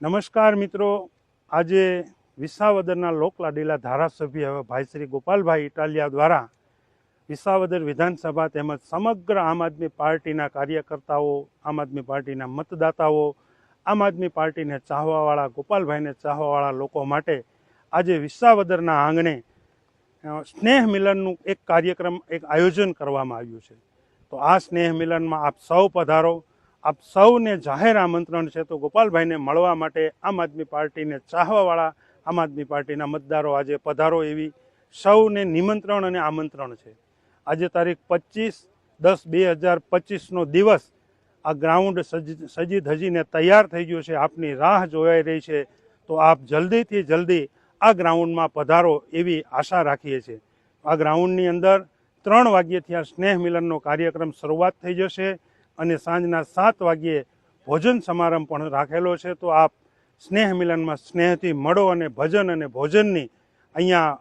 નમસ્કાર મિત્રો. આજે વિસાવદરના લોકલાડીલા ધારાસભ્ય ભાઈ શ્રી ગોપાલભાઈ ઇટાલિયા દ્વારા વિસાવદર વિધાનસભા તેમજ સમગ્ર આમ આદમી પાર્ટીના કાર્યકર્તાઓ, આમ આદમી પાર્ટીના મતદાતાઓ, આમ આદમી પાર્ટીને ચાહવાવાળા, ગોપાલભાઈને ચાહવાવાળા લોકો માટે આજે વિસાવદરના આંગણે સ્નેહ મિલનનું એક કાર્યક્રમ, એક આયોજન કરવામાં આવ્યું છે. તો આ સ્નેહ મિલનમાં આપ સૌ પધારો. આપ સૌને જાહેર આમંત્રણ છે તો ગોપાલભાઈને મળવા માટે આમ આદમી પાર્ટીને ચાહવાવાળા, આમ આદમી પાર્ટીના મતદારો આજે પધારો એવી સૌને નિમંત્રણ અને આમંત્રણ છે. આજે તારીખ પચીસ દસ બે હજાર પચીસનો દિવસ આ ગ્રાઉન્ડ સજી સજી ધજીને તૈયાર થઈ ગયું છે, આપની રાહ જોવાઈ રહી છે, તો આપ જલ્દીથી જલ્દી આ ગ્રાઉન્ડમાં પધારો એવી આશા રાખીએ છીએ. આ ગ્રાઉન્ડની અંદર ત્રણ વાગ્યેથી આ સ્નેહ મિલનનો કાર્યક્રમ શરૂઆત થઈ જશે. અને સાંજના સાત વાગ્યે ભોજન સમારંભ પણ રાખેલો છે. તો આપ સ્નેહ મિલનમાં સ્નેહથી મળો અને ભજન અને ભોજનની અહીંયા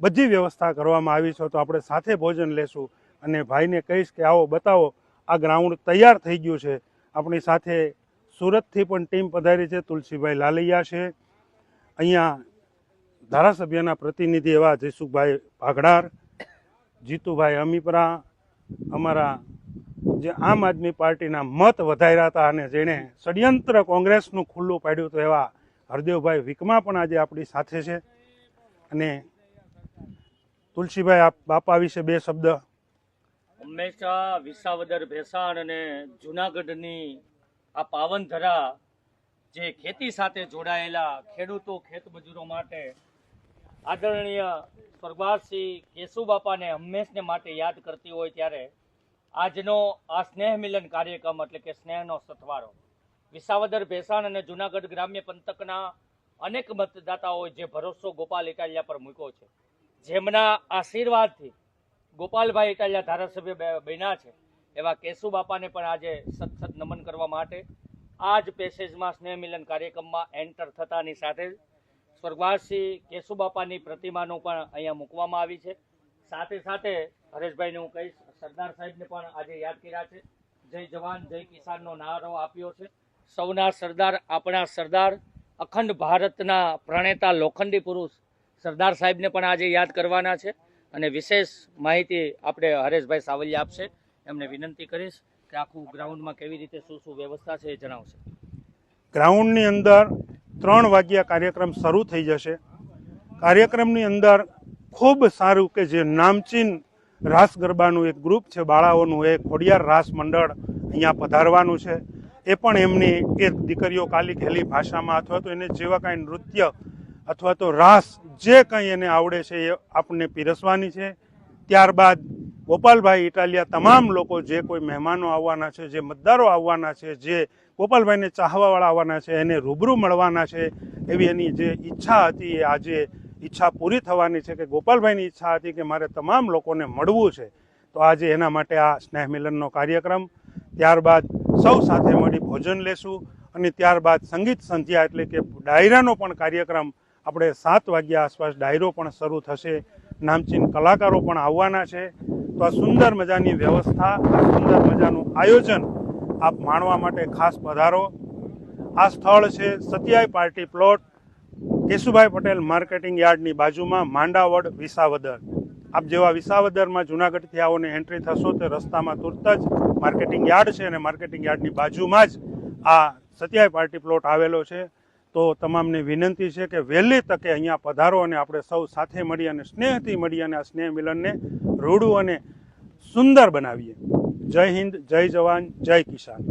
બધી વ્યવસ્થા કરવામાં આવી છે. તો આપણે સાથે ભોજન લેશું અને ભાઈને કહીશ કે આવો બતાવો, આ ગ્રાઉન્ડ તૈયાર થઈ ગયું છે. આપણી સાથે સુરતથી પણ ટીમ પધારી છે, તુલસીભાઈ લાલૈયા છે. અહીંયા ધારાસભ્યના પ્રતિનિધિ એવા જયસુખભાઈ ભાગડાર, જીતુભાઈ અમીપરા, અમારા જે આમ આદમી પાર્ટીના મત વધાર્યા હતા અને જેણે ષડયંત્ર કોંગ્રેસનું ખુલ્લું પાડ્યું હતું એવા હરદેવભાઈ વિકમા પણ આજે આપણી સાથે છે. અને તુલસીભાઈ બાપા વિશે બે શબ્દ. હંમેશા વિસાવદર ભેસાણ અને જુનાગઢની આ પાવન ધરા જે ખેતી સાથે જોડાયેલા ખેડૂતો, ખેતમજૂરો માટે આદરણીય સ્વર્ગવાસી કેશુબાપાને હંમેશને માટે યાદ કરતી હોય ત્યારે આજનો આ સ્નેહ મિલન કાર્યક્રમ એટલે કે સ્નેહનો સથવારો. વિસાવદર ભેસાણ અને જુનાગઢ ગ્રામ્ય પંથકના અનેક મતદાતાઓએ જે ભરોસો ગોપાલ ઇટાલિયા પર મૂક્યો છે, જેમના આશીર્વાદથી ગોપાલભાઈ ઇટાલિયા ધારાસભ્ય બન્યા છે, એવા કેશુ બાપાને પણ આજે સત સત નમન કરવા માટે આ જ પેસેજમાં સ્નેહ મિલન કાર્યક્રમમાં એન્ટર થતાની સાથે જ સ્વર્ગવાસી કેશુ બાપાની પ્રતિમાનું પણ અહીંયા મૂકવામાં આવી છે. સાથે સાથે હરેશભાઈને હું કહીશ, સરદાર સાહેબને પણ આજે યાદ કર્યા છે. જય જવાન, જય કિસાનનો નારો આપ્યો છે. સૌના સરદાર, આપણા સરદાર, અખંડ ભારતના પ્રણેતા લોખંડી પુરુષ સરદાર સાહેબને પણ આજે યાદ કરવાના છે. અને વિશેષ માહિતી આપણે હરેશભાઈ સાવલિયા આપશે. એમને વિનંતી કરીશ કે આખું ગ્રાઉન્ડમાં કેવી રીતે શું શું વ્યવસ્થા છે એ જણાવશે. ગ્રાઉન્ડની અંદર ત્રણ વાગ્યા કાર્યક્રમ શરૂ થઈ જશે. કાર્યક્રમની અંદર ખૂબ સારું કે જે નામચીન રાસ ગરબાનું એક ગ્રુપ છે, બાળાઓનું એ ખોડિયાર રાસ મંડળ અહીંયા પધારવાનું છે. એ પણ એમની એ દીકરીઓ કાલી ઘેલી ભાષામાં અથવા તો એને જેવા કાંઈ નૃત્ય અથવા તો રાસ જે કંઈ એને આવડે છે એ આપણને પીરસવાની છે. ત્યારબાદ ગોપાલભાઈ ઇટાલિયા તમામ લોકો જે કોઈ મહેમાનો આવવાના છે, જે મતદારો આવવાના છે, જે ગોપાલભાઈને ચાહવાવાળા આવવાના છે, એને રૂબરૂ મળવાના છે એવી એની જે ઈચ્છા હતી એ આજે ઈચ્છા પૂરી થવાની છે કે ગોપાલભાઈની ઈચ્છા હતી કે મારે તમામ લોકોને મળવું છે, તો આજે એના માટે આ સ્નેહ મિલનનો કાર્યક્રમ ત્યારબાદ સૌ સાથે મળી ભોજન લેશું અને ત્યારબાદ સંગીત સંધ્યા એટલે કે ડાયરાનો પણ કાર્યક્રમ આપણે સાત વાગ્યા આસપાસ ડાયરો પણ શરૂ થશે, નામચીન કલાકારો પણ આવવાના છે. તો આ સુંદર મજાની વ્યવસ્થા, આ સુંદર મજાનું આયોજન આપ માણવા માટે ખાસ પધારો. આ સ્થળ છે સત્યાય party plot Keshubhai Patel marketing યાર્ડની બાજુમાં માંડાવડ વિસાવદર. આપ જેવા વિસાવદરમાં જુનાગઢથી આવોને એન્ટ્રી થશો તે રસ્તામાં તુરત જ માર્કેટિંગ યાર્ડ છે અને માર્કેટિંગ યાર્ડની બાજુમાં જ આ સત્યાય પાર્ટી પ્લોટ આવેલો છે. તો તમામને વિનંતી છે કે વહેલી તકે અહીંયા પધારો અને આપણે સૌ સાથે મળી અને સ્નેહથી મળી અને આ સ્નેહ મિલનને રૂડું અને સુંદર બનાવીએ. જય હિન્દ, જય જવાન, જય કિસાન.